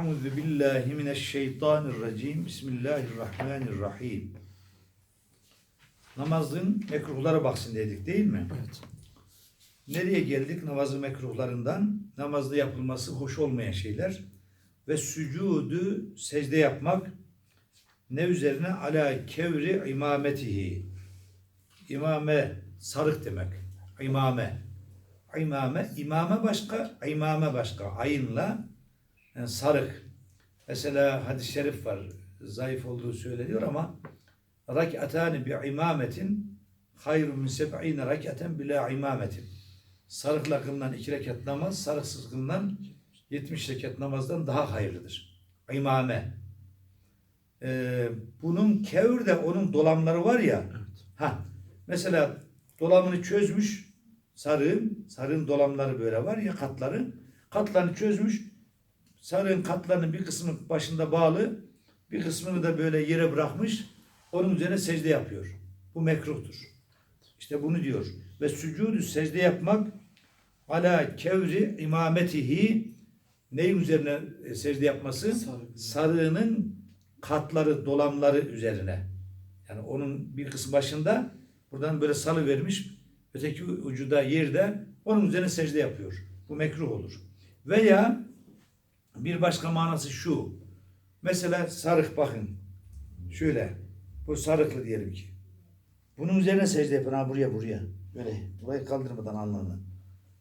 Euzu billahi mineşşeytanirracim. Bismillahirrahmanirrahim. Namazın mekruhları baksın dedik değil mi? Evet. Nereye geldik? Namazın mekruhlarından namazda yapılması hoş olmayan şeyler ve sücudu secde yapmak ne üzerine ala kevri imametihi. İmame sarık demek. İmame. İmame, imame başka, imame başka. Ayınla yani sarık. Mesela hadis-i şerif var. Zayıf olduğu söyleniyor ama rak'atani bi imametin hayrun min seb'ine rak'aten bila imametin. Sarıkla kılınan iki rekat namaz, sarıksız kılınan 70 rekat namazdan daha hayırlıdır. İmame. Ee, bunun kevr de onun dolamları var ya. Evet. Ha, mesela dolamını çözmüş sarığın, sarığın dolamları böyle var ya katları. Katlarını çözmüş. Sarığın katlarının bir kısmı başında bağlı, bir kısmını da böyle yere bırakmış. Onun üzerine secde yapıyor. Bu mekruhtur. İşte bunu diyor. Ve sücudu secde yapmak ala kevri imametihi neyin üzerine e, secde yapması? Sarık. Sarığının katları, dolamları üzerine. Yani onun bir kısmı başında buradan böyle salı vermiş. Öteki ucu da yerde onun üzerine secde yapıyor. Bu mekruh olur. Veya bir başka manası şu. Mesela sarık bakın. Şöyle. Bu sarıklı diyelim ki. Bunun üzerine secde yapın ha buraya buraya. Böyle burayı kaldırmadan alnını.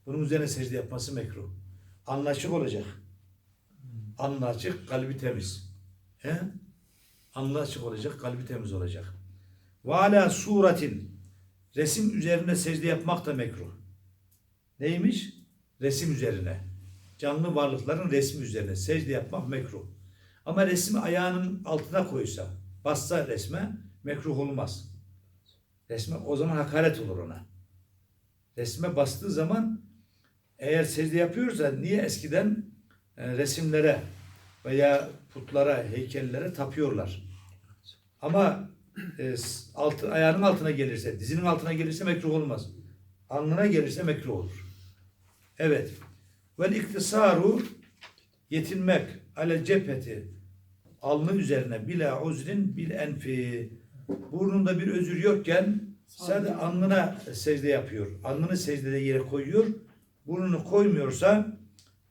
Bunun üzerine secde yapması mekruh. Alnı açık olacak. Alnı açık, kalbi temiz. He? Alnı açık olacak, kalbi temiz olacak. Ve ala suratin resim üzerine secde yapmak da mekruh. Neymiş? Resim üzerine. Canlı varlıkların resmi üzerine secde yapmak mekruh. Ama resmi ayağının altına koysa, bassa resme mekruh olmaz. Resme o zaman hakaret olur ona. Resme bastığı zaman eğer secde yapıyorsa niye eskiden e, resimlere veya putlara, heykellere tapıyorlar. Ama e, altı, ayağının altına gelirse, dizinin altına gelirse mekruh olmaz. Alnına gelirse mekruh olur. Evet. Vel iktisaru yetinmek ale cepheti alnı üzerine bila uzrin bil enfi burnunda bir özür yokken sadece alnına secde yapıyor. Alnını secdede yere koyuyor. Burnunu koymuyorsa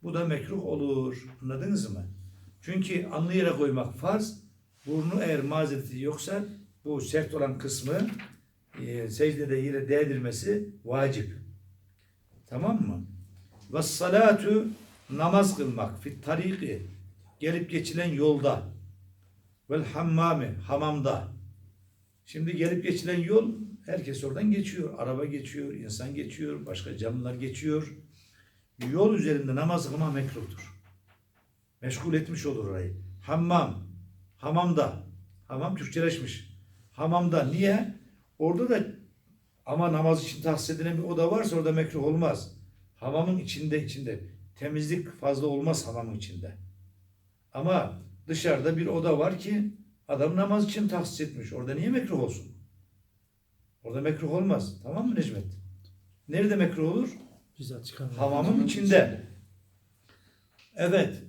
bu da mekruh olur. Anladınız mı? Çünkü alnı yere koymak farz. Burnu eğer mazereti yoksa bu sert olan kısmı e, secdede yere değdirmesi vacip. Tamam mı? Ve salatu namaz kılmak fit tariki gelip geçilen yolda vel hammami hamamda. Şimdi gelip geçilen yol herkes oradan geçiyor. Araba geçiyor, insan geçiyor, başka canlılar geçiyor. Yol üzerinde namaz kılmak mekruhtur. Meşgul etmiş olur orayı. Hammam, hamamda. Hamam Türkçeleşmiş. Hamamda niye? Orada da ama namaz için tahsis edilen bir oda varsa orada mekruh olmaz. Hamamın içinde içinde. Temizlik fazla olmaz hamamın içinde. Ama dışarıda bir oda var ki adam namaz için tahsis etmiş. Orada niye mekruh olsun? Orada mekruh olmaz. Tamam mı Necmet? Nerede mekruh olur? Bizzat çıkan. Hamamın içinde. Evet.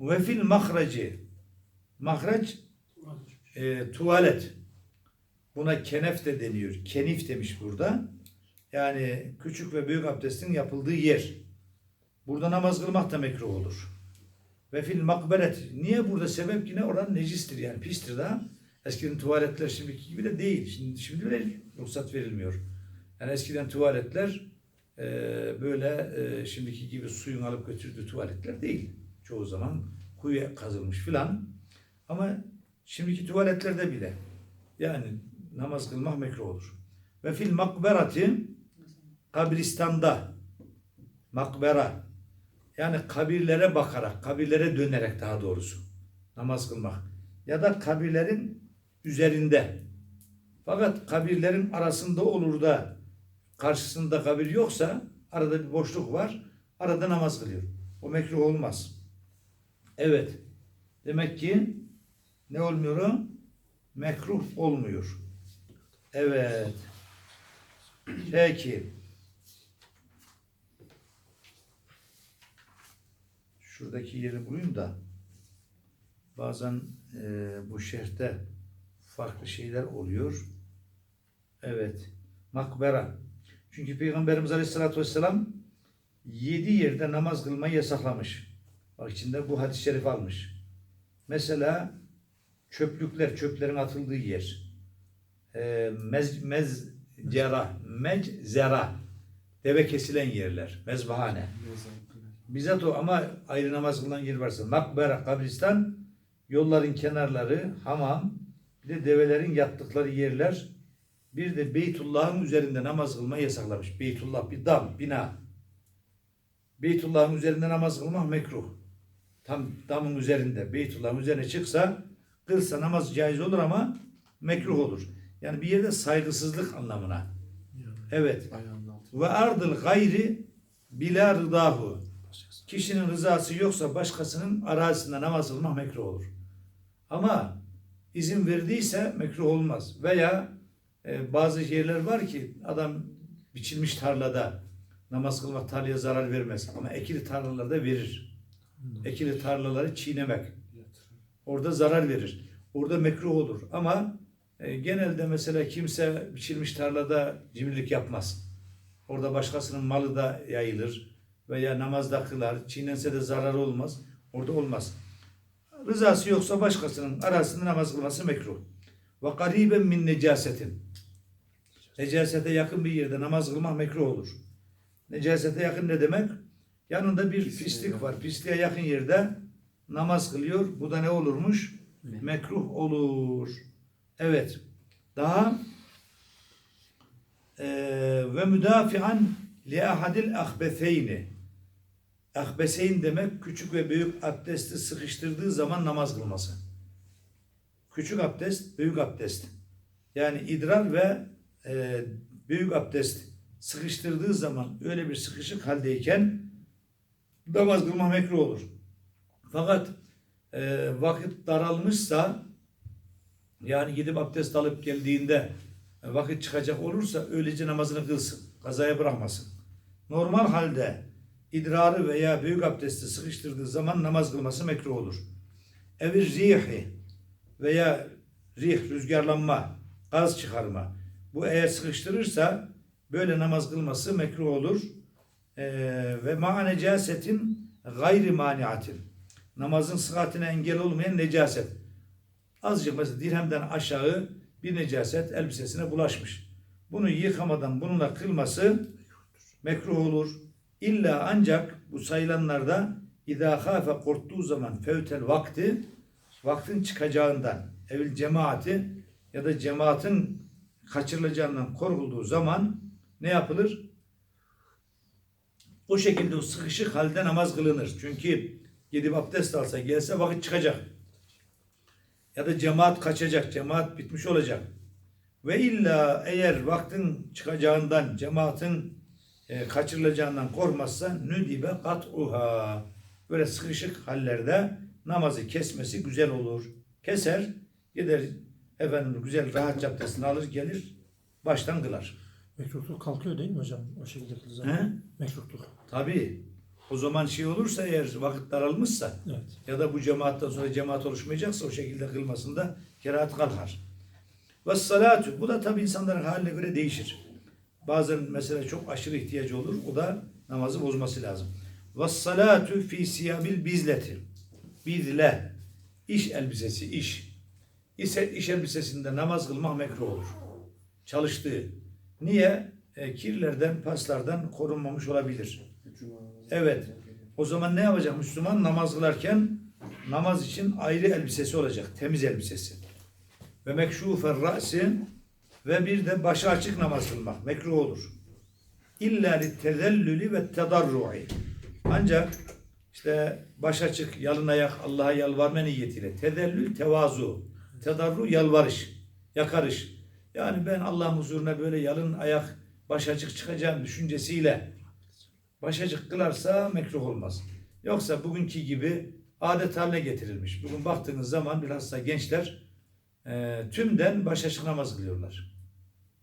Ve fil mahreci. Mahreç e, tuvalet. Buna kenef de deniyor. Kenif demiş burada. Yani küçük ve büyük abdestin yapıldığı yer. Burada namaz kılmak da mekruh olur. Ve fil makberet. Niye burada sebep yine oran necistir yani pistir daha. Eskiden tuvaletler şimdiki gibi de değil. Şimdi, şimdi bile ruhsat verilmiyor. Yani eskiden tuvaletler e, böyle e, şimdiki gibi suyun alıp götürdüğü tuvaletler değil. Çoğu zaman kuyuya kazılmış filan. Ama şimdiki tuvaletlerde bile yani namaz kılmak mekruh olur. Ve fil makberati kabristanda makbera yani kabirlere bakarak, kabirlere dönerek daha doğrusu namaz kılmak. Ya da kabirlerin üzerinde. Fakat kabirlerin arasında olur da karşısında kabir yoksa arada bir boşluk var. Arada namaz kılıyor. O mekruh olmaz. Evet. Demek ki ne olmuyor o? Mekruh olmuyor. Evet. Peki. Şuradaki yeri bulayım da bazen e, bu şerhte farklı şeyler oluyor. Evet. Makbera. Çünkü Peygamberimiz Aleyhisselatü Vesselam yedi yerde namaz kılmayı yasaklamış. Bak içinde bu hadis-i şerif almış. Mesela çöplükler, çöplerin atıldığı yer. E, mez, mezcera, meczera. Deve kesilen yerler. Mezbahane. Bizzat o ama ayrı namaz kılan yer varsa. Makbera, kabristan, yolların kenarları, hamam, bir de develerin yattıkları yerler. Bir de Beytullah'ın üzerinde namaz kılmayı yasaklamış. Beytullah bir dam, bina. Beytullah'ın üzerinde namaz kılmak mekruh. Tam damın üzerinde, Beytullah'ın üzerine çıksa, kılsa namaz caiz olur ama mekruh olur. Yani bir yerde saygısızlık anlamına. Evet. Ve ardıl gayri bila rıdahu. Kişinin rızası yoksa başkasının arazisinde namaz kılmak mekruh olur. Ama izin verdiyse mekruh olmaz. Veya e, bazı yerler var ki adam biçilmiş tarlada namaz kılmak tarlaya zarar vermez. Ama ekili tarlalarda verir. Ekili tarlaları çiğnemek. Orada zarar verir. Orada mekruh olur. Ama e, genelde mesela kimse biçilmiş tarlada cimrilik yapmaz. Orada başkasının malı da yayılır veya namazda kılar. Çiğnense de zararı olmaz. Orada olmaz. Rızası yoksa başkasının arasında namaz kılması mekruh. Ve gariben min necasetin. Necasete yakın bir yerde namaz kılmak mekruh olur. Necasete yakın ne demek? Yanında bir Pisliğe pislik yakın. var. Pisliğe yakın yerde namaz kılıyor. Bu da ne olurmuş? Ne? Mekruh olur. Evet. Daha ve müdafian li ahadil ahbeseyni. Ahbeseyn demek küçük ve büyük abdesti sıkıştırdığı zaman namaz kılması. Küçük abdest, büyük abdest. Yani idrar ve eee, büyük abdest sıkıştırdığı zaman öyle bir sıkışık haldeyken namaz kılmak mekruh olur. Fakat eee, vakit daralmışsa yani gidip abdest alıp geldiğinde e, vakit çıkacak olursa öylece namazını kılsın. Kazaya bırakmasın. Normal halde idrarı veya büyük abdesti sıkıştırdığı zaman namaz kılması mekruh olur. Evir rihi veya rih rüzgarlanma, gaz çıkarma. Bu eğer sıkıştırırsa böyle namaz kılması mekruh olur. Ee, ve ma necasetin gayri maniatin. Namazın sıhhatine engel olmayan necaset. Azıcık mesela dirhemden aşağı bir necaset elbisesine bulaşmış. Bunu yıkamadan bununla kılması mekruh olur. İlla ancak bu sayılanlarda idâ khâfe korktuğu zaman fevtel vakti vaktin çıkacağından evil cemaati ya da cemaatin kaçırılacağından korkulduğu zaman ne yapılır? O şekilde o sıkışık halde namaz kılınır. Çünkü gidip abdest alsa gelse vakit çıkacak ya da cemaat kaçacak, cemaat bitmiş olacak. Ve illa eğer vaktin çıkacağından, cemaatin e, kaçırılacağından korkmazsa nüdibe kat'uha. Böyle sıkışık hallerde namazı kesmesi güzel olur. Keser, gider efendim güzel rahat abdestini alır gelir, baştan kılar. Mekruhluk kalkıyor değil mi hocam? O şekilde kıldığı He? zaman. Mekruhluk. Tabii. O zaman şey olursa eğer vakit daralmışsa Evet. ya da bu cemaatten sonra cemaat oluşmayacaksa o şekilde kılmasında kerahat kalkar. Ve salatu bu da tabi insanların haline göre değişir. Bazen mesela çok aşırı ihtiyacı olur. O da namazı bozması lazım. Ve fi siyabil bizleti. Bizle. iş elbisesi, iş. İse iş elbisesinde namaz kılmak mekruh olur. Çalıştığı. Niye? E, kirlerden, paslardan korunmamış olabilir. Evet. O zaman ne yapacak Müslüman? Namaz kılarken namaz için ayrı elbisesi olacak. Temiz elbisesi. Ve mekşufer ra'si ve bir de başı açık namaz kılmak. Mekruh olur. İlla tezellülü ve tedarru'i. Ancak işte baş açık, yalın ayak Allah'a yalvarma niyetiyle. Tezellül, tevazu. Tedarru, yalvarış, yakarış. Yani ben Allah'ın huzuruna böyle yalın ayak, baş açık çıkacağım düşüncesiyle başacık kılarsa mekruh olmaz. Yoksa bugünkü gibi adet haline getirilmiş. Bugün baktığınız zaman bilhassa gençler e, tümden başaçık namaz kılıyorlar.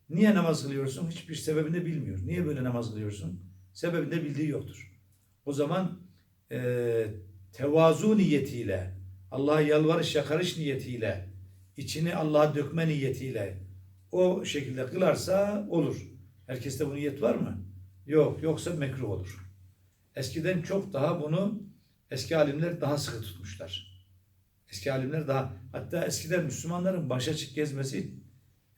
Niye namaz kılıyorsun? Hiçbir sebebini bilmiyor. Niye böyle namaz kılıyorsun? Sebebini bildiği yoktur. O zaman e, tevazu niyetiyle Allah'a yalvarış yakarış niyetiyle, içini Allah'a dökme niyetiyle o şekilde kılarsa olur. Herkeste bu niyet var mı? Yok. Yoksa mekruh olur. Eskiden çok daha bunu eski alimler daha sıkı tutmuşlar. Eski alimler daha hatta eskiden Müslümanların baş açık gezmesi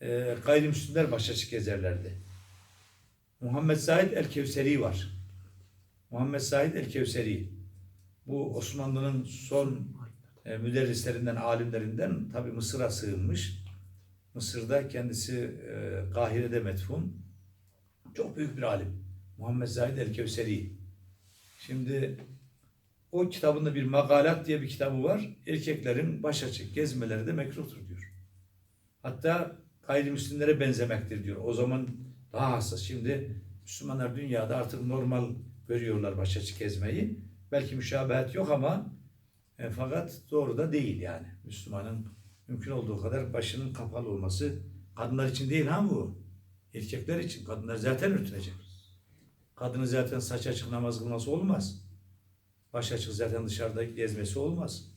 e, gayrimüslimler baş açık gezerlerdi. Muhammed Said el-Kevseri var. Muhammed Said el-Kevseri. Bu Osmanlı'nın son e, müderrislerinden, alimlerinden tabi Mısır'a sığınmış. Mısır'da kendisi e, Kahire'de metfun. Çok büyük bir alim. Muhammed Said el-Kevseri. Şimdi o kitabında bir Makalat diye bir kitabı var. Erkeklerin baş açık gezmeleri de mekruhtur diyor. Hatta gayrimüslimlere benzemektir diyor. O zaman daha hassas. Şimdi Müslümanlar dünyada artık normal görüyorlar baş açık gezmeyi. Belki müşabehet yok ama e, fakat doğru da değil yani. Müslümanın mümkün olduğu kadar başının kapalı olması kadınlar için değil ha bu. Erkekler için. Kadınlar zaten örtünecek. Kadının zaten saç açık namaz kılması olmaz. Baş açık zaten dışarıda gezmesi olmaz.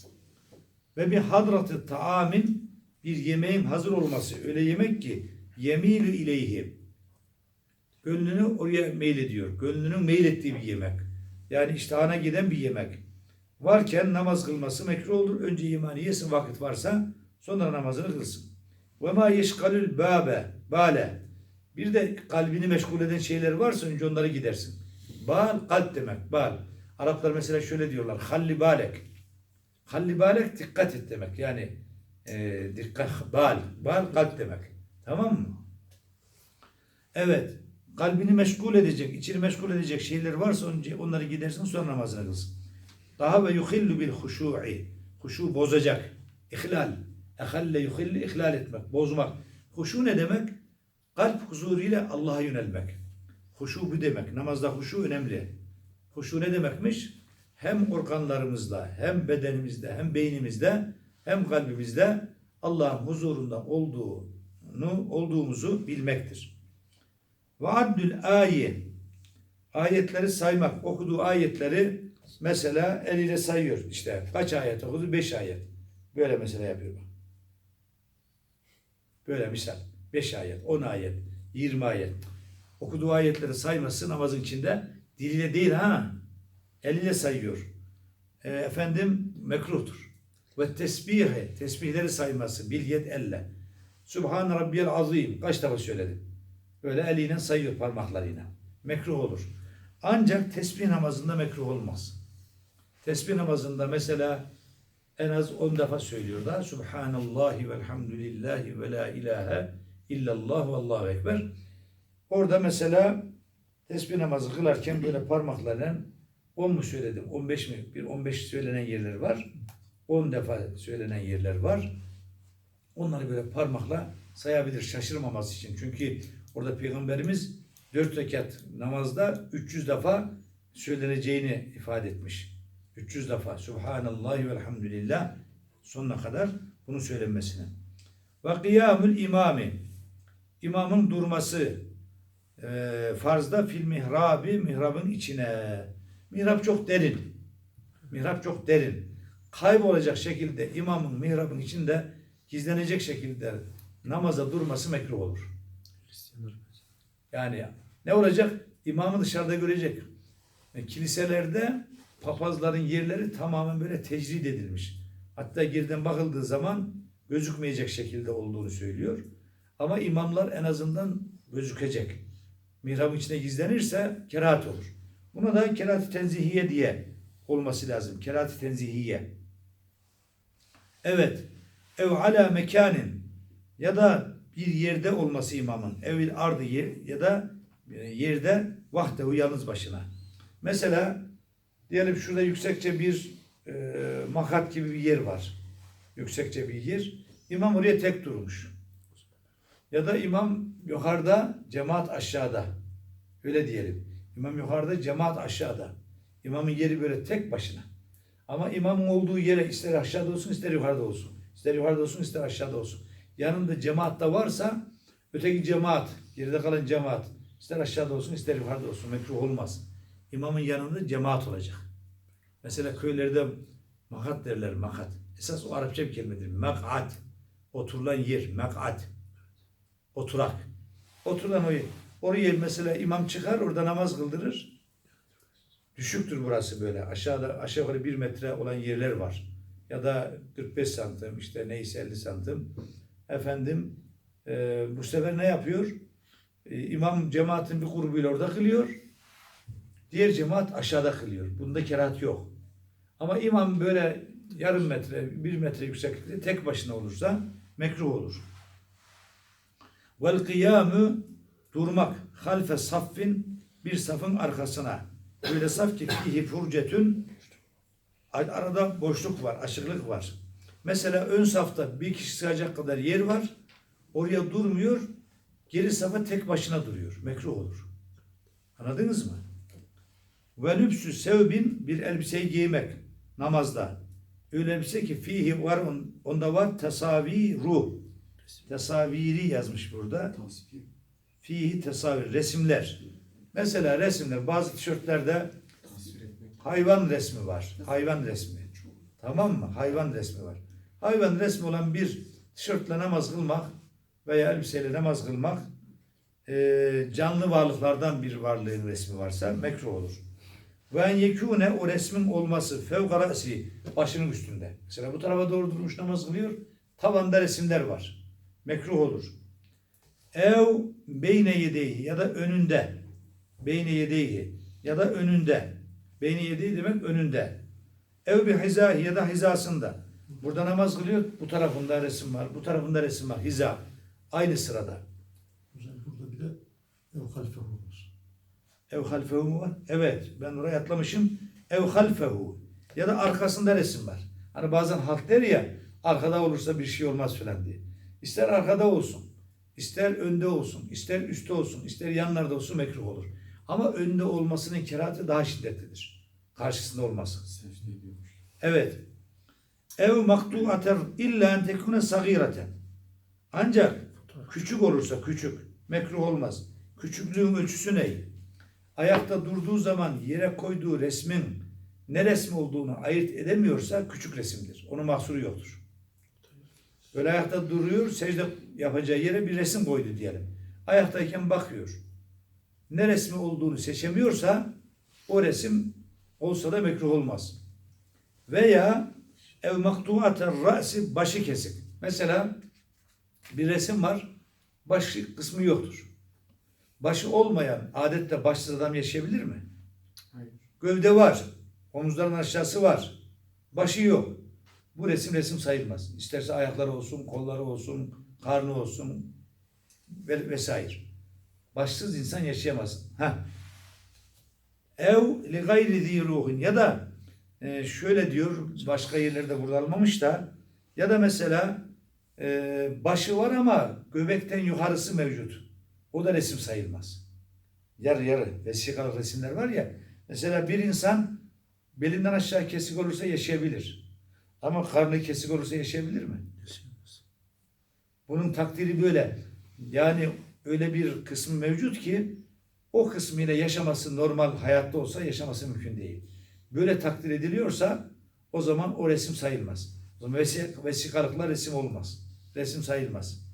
Ve bir hadratı taamin bir yemeğin hazır olması. Öyle yemek ki yemilü ileyhi. Gönlünü oraya meylediyor. Gönlünün meylettiği bir yemek. Yani iştahına giden bir yemek. Varken namaz kılması mekruh olur. Önce yemeğini yesin vakit varsa sonra namazını kılsın. Ve ma yeşkalül bâbe bale. Bir de kalbini meşgul eden şeyler varsa önce onları gidersin. Bal kalp demek. Bal. Araplar mesela şöyle diyorlar. Halli balek. Halli balek dikkat et demek. Yani e, dikkat bal. Bal kalp demek. Tamam mı? Evet. Kalbini meşgul edecek, içini meşgul edecek şeyler varsa önce onları gidersin sonra namazını kılsın. Daha ve yuhillu bil huşu'i. Huşu bozacak. İhlal. Ehalle yuhillu ihlal etmek, bozmak. Huşu ne demek? Kalp huzuruyla Allah'a yönelmek. Huşu bu demek. Namazda huşu önemli. Huşu ne demekmiş? Hem organlarımızda, hem bedenimizde, hem beynimizde, hem kalbimizde Allah'ın huzurunda olduğunu, olduğumuzu bilmektir. Ve addül aye. Ayetleri saymak. Okuduğu ayetleri mesela eliyle sayıyor. İşte kaç ayet okudu? Beş ayet. Böyle mesela yapıyor. Böyle misal. Beş ayet, on ayet, yirmi ayet. Okuduğu ayetleri sayması namazın içinde diliyle değil ha. Eliyle sayıyor. E, efendim mekruhtur. Ve tesbihi, tesbihleri sayması bil yed elle. Subhan rabbiyel azim. Kaç defa söyledim. Böyle eliyle sayıyor parmaklarıyla. Mekruh olur. Ancak tesbih namazında mekruh olmaz. Tesbih namazında mesela en az 10 defa söylüyor da Subhanallahi velhamdülillahi ve la ilahe illallah ve allahu ekber. Orada mesela tesbih namazı kılarken böyle parmaklarla 10 mu söyledim, 15 mi? Bir 15 söylenen yerler var. 10 defa söylenen yerler var. Onları böyle parmakla sayabilir şaşırmaması için. Çünkü orada Peygamberimiz 4 rekat namazda 300 defa söyleneceğini ifade etmiş. 300 defa Subhanallah ve elhamdülillah sonuna kadar bunu söylenmesine. Ve kıyamül imami imamın durması e, farzda fil mihrabi mihrabın içine. Mihrap çok derin. Mihrap çok derin. Kaybolacak şekilde imamın mihrabın içinde gizlenecek şekilde namaza durması mekruh olur. Yani ne olacak? İmamı dışarıda görecek. E, kiliselerde papazların yerleri tamamen böyle tecrid edilmiş. Hatta girden bakıldığı zaman gözükmeyecek şekilde olduğunu söylüyor. Ama imamlar en azından gözükecek. Mihrabın içine gizlenirse kerahat olur. Buna da kerahat-ı tenzihiye diye olması lazım. Kerahat-ı tenzihiye. Evet. Ev ala mekanin ya da bir yerde olması imamın. Evil ardı yer ya da e, yerde vahdehu yalnız başına. Mesela diyelim şurada yüksekçe bir e, makat gibi bir yer var. Yüksekçe bir yer. İmam oraya tek durmuş. Ya da imam yukarıda, cemaat aşağıda. Öyle diyelim. İmam yukarıda, cemaat aşağıda. İmamın yeri böyle tek başına. Ama imamın olduğu yere ister aşağıda olsun, ister yukarıda olsun. İster yukarıda olsun, ister aşağıda olsun. Yanında cemaat da varsa, öteki cemaat, geride kalan cemaat, ister aşağıda olsun, ister yukarıda olsun. Mekruh olmaz. İmamın yanında cemaat olacak. Mesela köylerde makat derler, makat. Esas o Arapça bir kelimedir. Mek'ad. Oturulan yer. Mek'ad. Oturak. Oturulan o yer. Oraya mesela imam çıkar orada namaz kıldırır. Düşüktür burası böyle. Aşağıda aşağı yukarı bir metre olan yerler var. Ya da 45 santim işte neyse 50 santim. Efendim e, bu sefer ne yapıyor? E, imam cemaatin bir grubuyla orada kılıyor. Diğer cemaat aşağıda kılıyor. Bunda kerahat yok. Ama imam böyle yarım metre, bir metre yükseklikte tek başına olursa mekruh olur. Vel kıyamu durmak halfe saffin bir safın arkasına. Öyle saf ki fihi furcetün arada boşluk var, açıklık var. Mesela ön safta bir kişi sığacak kadar yer var. Oraya durmuyor. Geri safa tek başına duruyor. Mekruh olur. Anladınız mı? Ve lübsü sevbin bir elbiseyi giymek namazda. Öyle elbise ki fihi var on- onda var tesaviru. Tesaviri yazmış burada. Fihi tesavir resimler. Mesela resimler bazı tişörtlerde hayvan resmi var. Hayvan resmi. Tamam mı? Hayvan resmi var. Hayvan resmi olan bir tişörtle namaz kılmak veya elbiseyle namaz kılmak eee, canlı varlıklardan bir varlığın resmi varsa mekruh olur. Ve en yekûne o resmin olması fevgarasi başının üstünde. Mesela bu tarafa doğru durmuş namaz kılıyor. Tavanda resimler var. Mekruh olur. Ev beyne yedeyi ya da önünde. Beyne yedeyi ya da önünde. Beyne yedeyi demek önünde. Ev bir hizahi ya da hizasında. Burada namaz kılıyor. Bu tarafında resim var. Bu tarafında resim var. Hiza. Aynı sırada. Hocam burada bir de ev halifehu var. Ev halfehu mu var? Evet. Ben oraya atlamışım. Ev halfehu. Ya da arkasında resim var. Hani bazen halk der ya arkada olursa bir şey olmaz falan diye. İster arkada olsun. ister önde olsun. ister üstte olsun. ister yanlarda olsun mekruh olur. Ama önde olmasının kerahatı daha şiddetlidir. Karşısında olması. Secde ediyormuş. Evet. Ev maktuaten illa en tekune sagireten. Ancak küçük olursa küçük mekruh olmaz. Küçüklüğün ölçüsü ne? Ayakta durduğu zaman yere koyduğu resmin ne resmi olduğunu ayırt edemiyorsa küçük resimdir. Onun mahsuru yoktur. Böyle ayakta duruyor, secde yapacağı yere bir resim koydu diyelim. Ayaktayken bakıyor. Ne resmi olduğunu seçemiyorsa o resim olsa da mekruh olmaz. Veya ev maktuaten ra'si başı kesik. Mesela bir resim var. Başı kısmı yoktur. Başı olmayan adette başsız adam yaşayabilir mi? Hayır. Gövde var. Omuzların aşağısı var. Başı yok. Bu resim resim sayılmaz. İsterse ayakları olsun, kolları olsun, karnı olsun ve vesaire. Başsız insan yaşayamaz. Ha. Ev li gayri zi ruhin ya da e, şöyle diyor başka yerlerde burada da ya da mesela e, başı var ama göbekten yukarısı mevcut. O da resim sayılmaz. Yarı yarı vesikalı resimler var ya. Mesela bir insan belinden aşağı kesik olursa yaşayabilir. Ama karnı kesik olursa yaşayabilir mi? Yaşayamaz. Bunun takdiri böyle. Yani öyle bir kısmı mevcut ki o kısmıyla yaşaması normal hayatta olsa yaşaması mümkün değil. Böyle takdir ediliyorsa o zaman o resim sayılmaz. O zaman vesik vesikalıkla resim olmaz. Resim sayılmaz.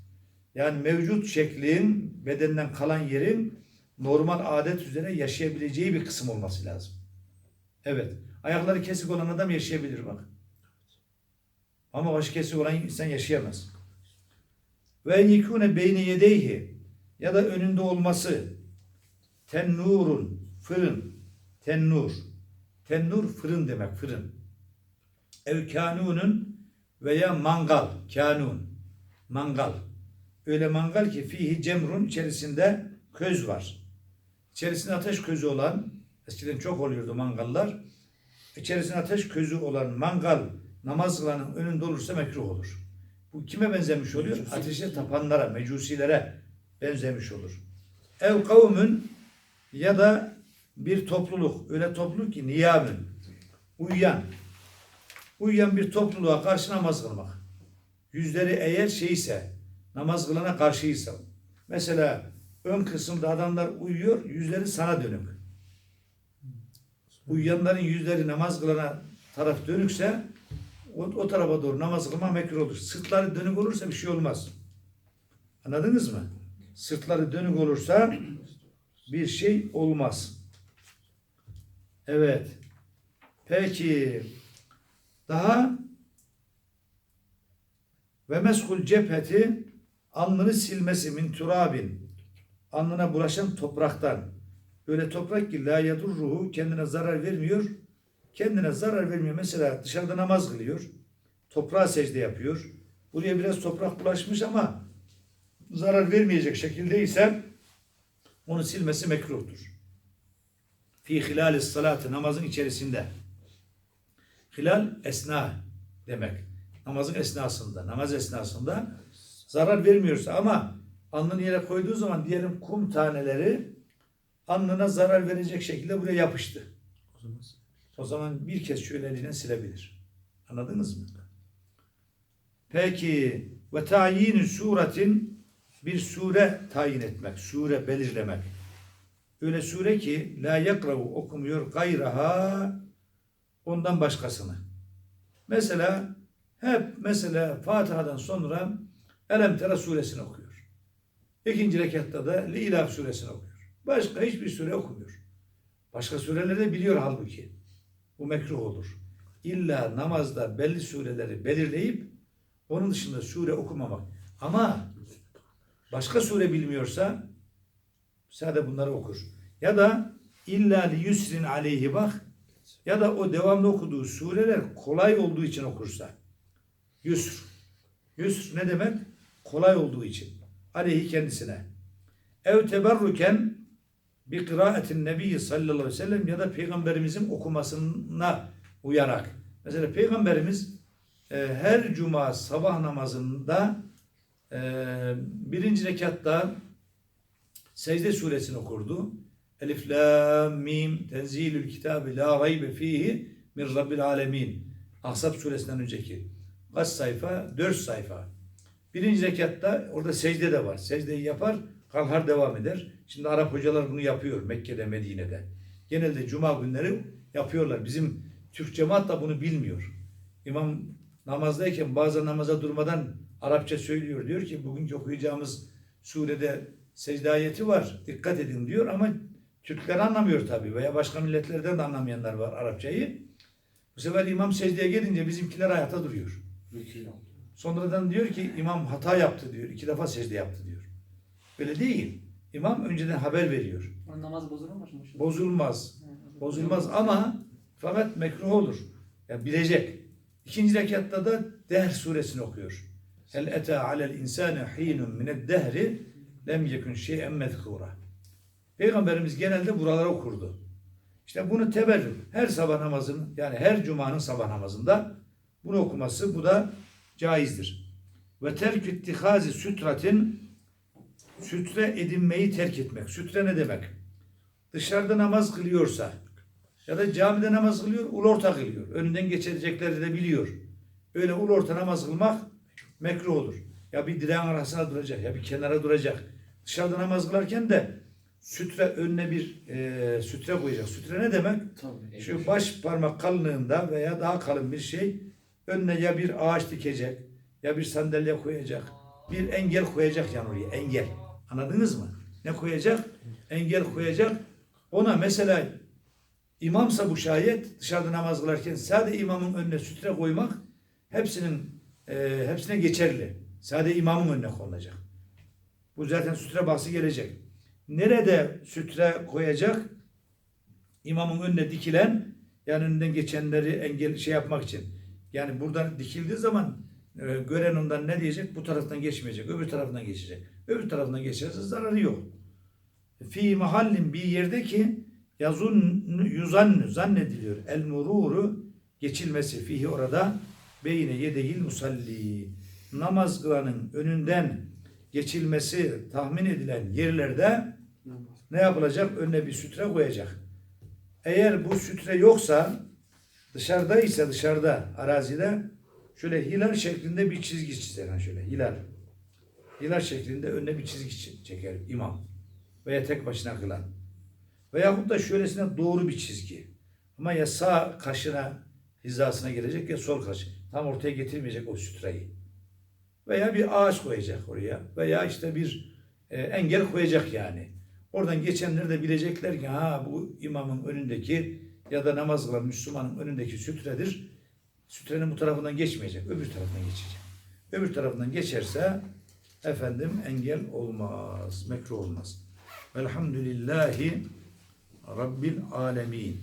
Yani mevcut şeklin bedenden kalan yerin normal adet üzere yaşayabileceği bir kısım olması lazım. Evet. Ayakları kesik olan adam yaşayabilir bak. Ama başı kesik olan insan yaşayamaz. Ve en yekûne beyne yedeyhi ya da önünde olması tennurun fırın tennur tennur fırın demek fırın. Ev kanunun veya mangal kanun mangal. Öyle mangal ki fihi cemrun içerisinde köz var. İçerisinde ateş közü olan eskiden çok oluyordu mangallar içerisinde ateş közü olan mangal namaz kılanın önünde olursa mekruh olur. Bu kime benzemiş oluyor? Mecusi. Ateşe tapanlara, mecusilere benzemiş olur. Ev kavmün ya da bir topluluk, öyle topluluk ki niyamün, uyuyan, uyuyan bir topluluğa karşı namaz kılmak. Yüzleri eğer şeyse, namaz kılana karşıysa, mesela ön kısımda adamlar uyuyor, yüzleri sana dönük. Uyuyanların yüzleri namaz kılana taraf dönükse o, o tarafa doğru namaz kılmak mekruh olur. Sırtları dönük olursa bir şey olmaz. Anladınız mı? Sırtları dönük olursa bir şey olmaz. Evet. Peki. Daha ve meskul cepheti alnını silmesi min turabin alnına bulaşan topraktan öyle toprak ki la yadurruhu kendine zarar vermiyor kendine zarar vermiyor mesela dışarıda namaz kılıyor toprağa secde yapıyor buraya biraz toprak bulaşmış ama zarar vermeyecek şekilde ise onu silmesi mekruhtur. Fi hilalis salatı namazın içerisinde. Hilal esna demek. Namazın esnasında, namaz esnasında zarar vermiyorsa ama alnını yere koyduğu zaman diyelim kum taneleri alnına zarar verecek şekilde buraya yapıştı. O zaman O zaman bir kez şöyle eliyle silebilir. Anladınız mı? Peki ve tayinü suretin bir sure tayin etmek, sure belirlemek. Öyle sure ki la yakravu okumuyor gayraha ondan başkasını. Mesela hep mesela Fatiha'dan sonra Elem Tera suresini okuyor. İkinci rekatta da Li İlaf suresini okuyor. Başka hiçbir sure okumuyor. Başka sureleri de biliyor halbuki. Bu mekruh olur. İlla namazda belli sureleri belirleyip onun dışında sure okumamak. Ama başka sure bilmiyorsa sadece bunları okur. Ya da illa li yusrin aleyhi bak ya da o devamlı okuduğu sureler kolay olduğu için okursa. Yusr. Yusr ne demek? Kolay olduğu için. Aleyhi kendisine. Ev teberruken bir kıraatin nebi sallallahu aleyhi ve sellem ya da peygamberimizin okumasına uyarak. Mesela peygamberimiz e, her cuma sabah namazında e, birinci rekatta secde suresini okurdu. Elif la mim tenzilül kitabı la raybe fihi min rabbil alemin. Ahzab suresinden önceki. Kaç sayfa? Dört sayfa. Birinci rekatta orada secde de var. Secdeyi yapar, kalkar devam eder. Şimdi Arap hocalar bunu yapıyor Mekke'de, Medine'de. Genelde cuma günleri yapıyorlar. Bizim Türk cemaat da bunu bilmiyor. İmam namazdayken bazen namaza durmadan Arapça söylüyor. Diyor ki bugünkü okuyacağımız surede secde ayeti var. Dikkat edin diyor ama Türkler anlamıyor tabii veya başka milletlerden de anlamayanlar var Arapçayı. Bu sefer imam secdeye gelince bizimkiler ayakta duruyor. Sonradan diyor ki imam hata yaptı diyor. iki defa secde yaptı diyor. Öyle değil. İmam önceden haber veriyor. Onun namaz bozulur mu şimdi? Bozulmaz. Bozulmaz ama fakat mekruh olur. Ya bilecek. İkinci rekatta da Dehr suresini okuyor. Hel ete alel insane hinun mined dehri lem yekun şey'en mezkura. Peygamberimiz genelde buraları okurdu. İşte bunu teberrük. Her sabah namazının yani her cumanın sabah namazında bunu okuması bu da caizdir. Ve terk ittihazi sütratin sütre edinmeyi terk etmek. Sütre ne demek? Dışarıda namaz kılıyorsa ya da camide namaz kılıyor, ulu orta kılıyor. Önünden geçecekleri de biliyor. Öyle ulu orta namaz kılmak mekruh olur. Ya bir direğin arasına duracak ya bir kenara duracak. Dışarıda namaz kılarken de sütre önüne bir e, sütre koyacak. Sütre ne demek? Tabii. Şu baş parmak kalınlığında veya daha kalın bir şey önüne ya bir ağaç dikecek ya bir sandalye koyacak. Bir engel koyacak yani oraya engel. Anladınız mı? Ne koyacak? Engel koyacak. Ona mesela imamsa bu şayet dışarıda namaz kılarken sadece imamın önüne sütre koymak hepsinin e, hepsine geçerli. Sadece imamın önüne konulacak. Bu zaten sütre bahsi gelecek. Nerede sütre koyacak? İmamın önüne dikilen yani önünden geçenleri engel şey yapmak için. Yani buradan dikildiği zaman gören ondan ne diyecek? Bu taraftan geçmeyecek. Öbür tarafından geçecek. Öbür tarafından geçerse zararı yok. Fi mahallin bir yerde ki yazun yuzannu zannediliyor. El mururu geçilmesi fihi orada beyne yedehil musalli namaz kılanın önünden geçilmesi tahmin edilen yerlerde ne yapılacak? Önüne bir sütre koyacak. Eğer bu sütre yoksa dışarıda ise dışarıda arazide şöyle hilal şeklinde bir çizgi çizer. ha Şöyle hilal. Hilal şeklinde önüne bir çizgi çi- çeker imam. Veya tek başına kılan. Veyahut da şöylesine doğru bir çizgi. Ama ya sağ kaşına hizasına gelecek ya sol kaşı. tam ortaya getirmeyecek o sütrayı. Veya bir ağaç koyacak oraya. Veya işte bir e, engel koyacak yani. Oradan geçenler de bilecekler ki ha bu imamın önündeki ya da namaz kılan Müslümanın önündeki sütredir. Sütrenin bu tarafından geçmeyecek. Öbür tarafından geçecek. Öbür tarafından geçerse efendim engel olmaz. Mekruh olmaz. Velhamdülillahi Rabbil alemin.